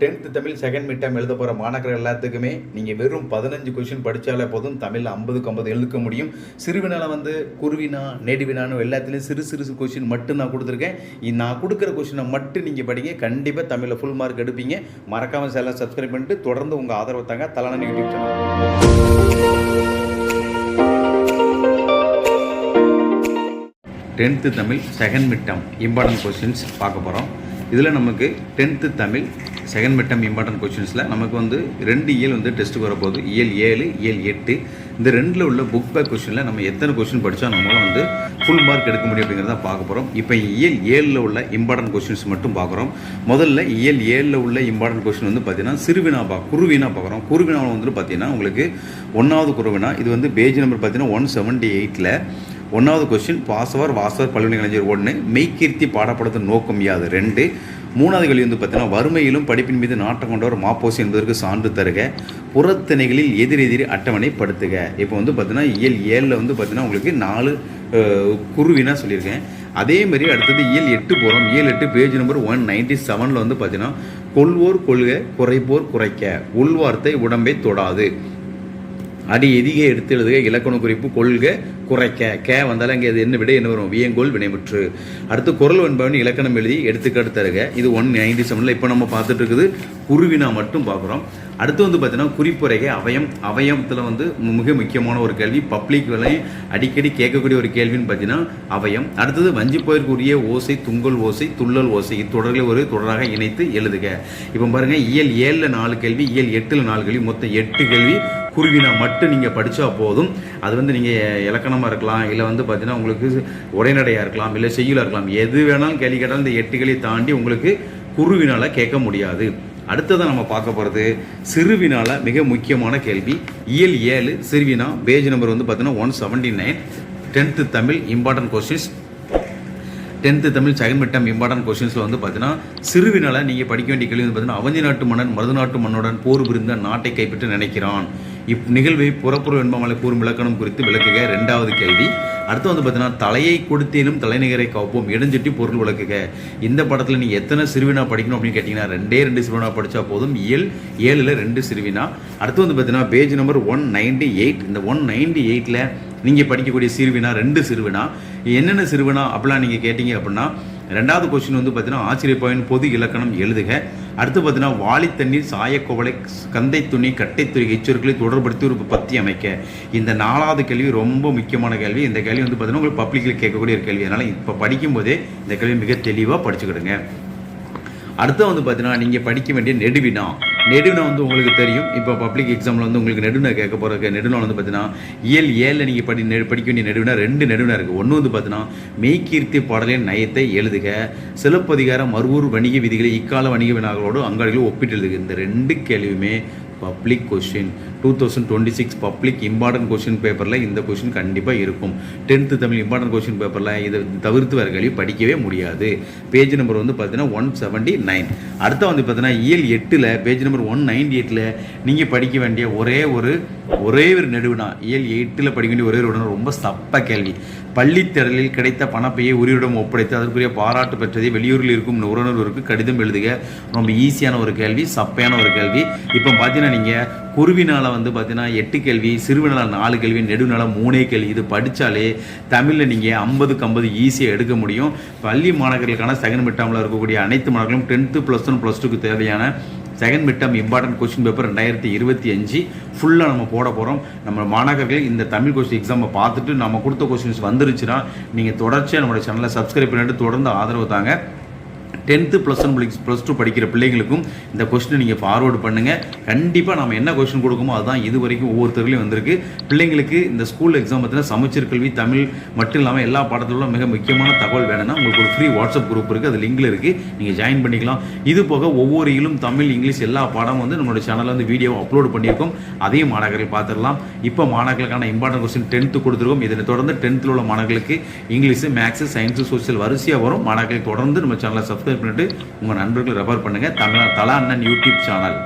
Tenth Tamil second midterm எழுத போகிற மாணவர்கள் எல்லாத்துக்குமே நீங்கள் வெறும் பதினஞ்சு கொஷின் படித்தாலே போதும். தமிழில் ஐம்பதுக்கு ஐம்பது எழுதுக்க முடியும். சிறுவினால வந்து குருவினா நெடுவினானு எல்லாத்துலேயும் சிறு சிறு கொஷின் மட்டும் நான் கொடுத்துருக்கேன். நான் கொடுக்குற கொஷினை மட்டும் நீங்கள் படிங்க. கண்டிப்பாக தமிழில் ஃபுல் மார்க் எடுப்பீங்க. மறக்காமல் சேனலை சப்ஸ்கிரைப் பண்ணிட்டு தொடர்ந்து உங்கள் ஆதரவு தாங்க தலான YouTube channel tenth Tamil second midterm important questions பார்க்க போகிறோம் இதில் நமக்கு tenth Tamil second midterm important கொஷின்ஸில் நமக்கு வந்து ரெண்டு இயல் வந்து டெஸ்ட்டுக்கு வரப்போகுது. இயல் ஏழு இயல் எட்டு. இந்த ரெண்டில் உள்ள புக் பேக் கொஷினில் நம்ம எத்தனை கொஷின் படித்தா நம்மளால் வந்து ஃபுல் மார்க் எடுக்க முடியும் அப்படிங்கிறத பார்க்க போகிறோம் இப்போ இயல் ஏழில் உள்ள இம்பார்ட்டன்ட் கொஷின்ஸ் மட்டும் பார்க்குறோம். முதல்ல இயல் ஏழில் உள்ள இம்பார்ட்டன்ட் கொஷின் வந்து பார்த்தீங்கன்னா சிறுவினா பா குருவினா பார்க்குறோம். குருவினாவில் வந்து பார்த்தீங்கன்னா உங்களுக்கு ஒன்றாவது குருவினா இது வந்து பேஜ் நம்பர் பார்த்தீங்கன்னா ஒன் செவன்ட்டி எயிட்டில் ஒன்றாவது கொஸ்டின் பாசவர் வாசவர் பல்வினை கலைஞர் ஒன்று மெய்கீர்த்தி பாடப்படுத்த நோக்கம் யாது? ரெண்டு. மூணாவது கேள்வி வந்து பார்த்தீங்கன்னா வறுமையிலும் படிப்பின் மீது நாட்டம் கொண்டவர் மாப்போசி என்பதற்கு சான்று தருக புறத்திணைகளில் எதிரெதிரி அட்டவணைப்படுத்துக இப்போ வந்து பார்த்தீங்கன்னா இயல் ஏழில் வந்து பார்த்தீங்கன்னா உங்களுக்கு நாலு குருவினா சொல்லியிருக்கேன். அதே மாதிரி அடுத்தது இயல் எட்டு போகிறோம் இயல் எட்டு பேஜ் நம்பர் ஒன் நைன்டி செவனில் வந்து பார்த்தீங்கன்னா கொள்வோர் கொள்க குறைப்போர் குறைக்க. உள்வார்த்தை உடம்பை தொடாது. அடி எதிக எடுத்து எழுதுக இலக்கண குறிப்பு கொள்க குறைக்க கே வந்தாலும் அங்கே அது என்ன விட என்ன வரும்? வியங்கோல் வினைமுற்று. அடுத்து குரல் என்பவன் இலக்கணம் எழுதி எடுத்துக்காட்டு தருக. இது ஒன் நைன்டி செவனில் இப்போ நம்ம பார்த்துட்டு இருக்குது. குருவினா மட்டும் பார்க்குறோம். அடுத்து வந்து பார்த்தீங்கன்னா குறிப்புரைகை அவயம். அவயத்தில் வந்து மிக முக்கியமான ஒரு கேள்வி. பப்ளிக் அடிக்கடி கேட்கக்கூடிய ஒரு கேள்வின்னு பார்த்தீங்கன்னா அவயம். அடுத்தது வஞ்சி போயிருக்குரிய ஓசை துங்கல் ஓசை துள்ளல் ஓசை. இத்தொடர்களை ஒரு தொடராக இணைத்து எழுதுக. இப்போ பாருங்க இயல் ஏழில் நாலு கேள்வி இயல் எட்டில் நாலு கேள்வி. மொத்தம் எட்டு கேள்வி. குருவினா மட்டும் நீங்கள் படித்தா போதும். அது வந்து நீங்கள் இலக்கணம் இலக்கணமாக இருக்கலாம் இல்லை வந்து பார்த்தீங்கன்னா உங்களுக்கு உரைநடையாக இருக்கலாம் இல்லை செய்யுளாக இருக்கலாம். எது வேணாலும் கேள்வி கேட்டாலும் இந்த எட்டுகளை தாண்டி உங்களுக்கு குருவினால் கேட்க முடியாது. அடுத்ததான் நம்ம பார்க்க போகிறது சிறுவினால மிக முக்கியமான கேள்வி. இயல் ஏழு சிறுவினா பேஜ் நம்பர் வந்து பார்த்தீங்கன்னா one seventy nine tenth Tamil important questions tenth Tamil second midterm important கொஸ்டின்ஸில் வந்து பார்த்தீங்கன்னா சிறுவினால நீங்கள் படிக்க வேண்டிய கேள்வி வந்து பார்த்தீங்கன்னா அவந்தி நாட்டு மன்னன் மருது நாட்டு மன்னனுடன் போர் புரிந்த நாட்டை கைப்பற்ற நினைக்கிறான். இப் நிகழ்வை புறப்புற வெண்பமலை கூறும் விளக்கணம் குறித்து விளக்குக. ரெண்டாவது கேள்வி. அடுத்து வந்து பார்த்தீங்கன்னா தலையை கொடுத்தேனும் தலைநகரை காப்போம். இடஞ்செட்டி பொருள் விளக்குக. இந்த படத்தில் நீங்கள் எத்தனை சிறுவினா படிக்கணும் அப்படின்னு கேட்டிங்கன்னா ரெண்டே ரெண்டு சிறுவினா படித்தா போதும். ஏழு ஏழில் ரெண்டு சிறுவினா. அடுத்து வந்து பார்த்தீங்கன்னா page number one ninety eight. இந்த ஒன் நைன்டி எயிட்டில் நீங்கள் படிக்கக்கூடிய சிறுவினா ரெண்டு சிறுவினா. என்னென்ன சிறுவினா அப்படிலாம் நீங்கள் கேட்டிங்க அப்படின்னா ரெண்டாவது கொஸ்டின் வந்து பார்த்தீங்கன்னா ஆச்சரியப்பாயின் பொது இலக்கணம் எழுதுக. அடுத்து பார்த்தீங்கன்னா வாளி தண்ணீர் சாயக்கோவலை கந்தை துணி கட்டைத்துறை எச்சொற்களை தொடர்படுத்தி ஒரு பத்தி அமைக்க. இந்த நாலாவது கேள்வி ரொம்ப முக்கியமான கேள்வி. இந்த கேள்வி வந்து பார்த்தீங்கன்னா உங்களுக்கு பப்ளிக்கில் கேட்கக்கூடிய ஒரு கேள்வி. அதனால் இப்போ படிக்கும்போதே இந்த கேள்வி மிக தெளிவாக படிச்சுக்கிடுங்க. அடுத்து வந்து பார்த்தீங்கன்னா நீங்கள் படிக்க வேண்டிய நெடுவினா. நெடுவினா வந்து உங்களுக்கு தெரியும். இப்போ பப்ளிக் எக்ஸாமில் வந்து உங்களுக்கு நெடுவினா கேட்க போகிற நெடுவினா வந்து பார்த்தீங்கன்னா இயல் ஏழில் நீங்கள் படி நெ படிக்க வேண்டிய நெடுவினா ரெண்டு நெடுவினா இருக்குது ஒன்று வந்து பார்த்தீங்கன்னா மெய்கீர்த்தி பாடலின் நயத்தை எழுதுக. சிலப்பதிகார மறுவூர் வணிக விதிகளை இக்கால வணிக வினாக்களோடு அங்காடிகளும் ஒப்பிட்டு எழுதுக. இந்த ரெண்டு கேள்வியுமே public question two thousand twenty six public important question பேப்பரில் இந்த கொஷின் கண்டிப்பாக இருக்கும். டென்த்து தமிழ் இம்பார்ட்டன்ட் கொஷின் பேப்பரில் இதை தவிர்த்து வர கேள்வி படிக்கவே முடியாது. பேஜ் நம்பர் வந்து பார்த்தீங்கன்னா ஒன் செவன்ட்டி நைன் அடுத்த வந்து பார்த்தீங்கன்னா இயல் எட்டில் பேஜ் நம்பர் ஒன் நைன்டி எயிட்டில் நீங்கள் படிக்க வேண்டிய ஒரே ஒரு ஒரே ஒரு நெடுவினா இயல் எட்டில் படிக்க வேண்டிய ஒரே ஒரு உடனே ரொம்ப சப்ப கேள்வி. பள்ளித்திடலில் கிடைத்த பணப்பையை உரியிடம் ஒப்படைத்து அதற்குரிய பாராட்டு பெற்றதை வெளியூரில் இருக்கும் உறவினர்களுக்கு கடிதம் எழுதுக. ரொம்ப ஈஸியான ஒரு கேள்வி சப்பையான ஒரு கேள்வி. இப்போ பார்த்தீங்கன்னா நீங்கள் குருவினால் வந்து பார்த்தீங்கன்னா எட்டு கேள்வி சிறுவினால் நாலு கேள்வி நெடுநலம் மூணே கேள்வி. இது படித்தாலே தமிழில் நீங்கள் ஐம்பதுக்கு ஐம்பது ஈஸியாக எடுக்க முடியும். பள்ளி மாணவர்களுக்கான செகண்ட் மிட்டாமில் இருக்கக்கூடிய அனைத்து மாணவர்களும் டென்த்து ப்ளஸ் ஒன் ப்ளஸ் டூக்கு தேவையான second midterm important question paper ரெண்டாயிரத்தி இருபத்தி அஞ்சு ஃபுல்லாக நம்ம போட போகிறோம் நம்ம மாணவர்கள் இந்த தமிழ் கொஸ்டின் எக்ஸாமை பார்த்துட்டு நம்ம கொடுத்த கொஸ்டின்ஸ் வந்துருச்சுன்னா நீங்கள் தொடர்ச்சியாக நம்மளோட சேனலை சப்ஸ்கிரைப் பண்ணிட்டு தொடர்ந்து ஆதரவு தாங்க. Tenth plus one plus two படிக்கிற பிள்ளைங்களுக்கும் இந்த கொஸ்டின் நீங்கள் ஃபார்வர்டு பண்ணுங்கள் கண்டிப்பாக நம்ம என்ன கொஸ்டின் கொடுக்குமோ அதுதான் இது வரைக்கும் ஒவ்வொருத்தருலையும் வந்திருக்கு. பிள்ளைங்களுக்கு இந்த ஸ்கூல் எக்ஸாம் பார்த்தீங்கன்னா சமச்சீர் கல்வி தமிழ் மட்டும் இல்லாமல் எல்லா பாடத்திலும் மிக முக்கியமான தகவல் வேணும்னா உங்களுக்கு ஒரு ஃப்ரீ வாட்ஸ்அப் குரூப் இருக்குது அது லிங்கில் இருக்குது நீங்கள் ஜாயின் பண்ணிக்கலாம். இது போக ஒவ்வொரு இலும் தமிழ் இங்கிலீஷ் எல்லா பாடமும் வந்து நம்மளோட சேனலில் வந்து வீடியோ அப்லோட் பண்ணியிருக்கோம். அதையும் மாணவர்கள் பார்த்துடலாம். இப்போ மாணவர்களுக்கான இம்பார்ட்டன்ட் கொஸ்டின் டென்த்து கொடுத்துருக்கோம். இதனை தொடர்ந்து டென்த்தில் உள்ள மாணவர்களுக்கு இங்கிலீஷு மேக்ஸு சயின்ஸு சோசியல் வரிசையாக வரும். மாணவர்கள் தொடர்ந்து நம்ம சேனலை சப்ஸ்கிரைப் பண்ணிவிட்டு உங்கள் நண்பர்கள் ரெஃபர் பண்ணுங்கள் தமிழ் தலா அண்ணன் யூடியூப் சேனல்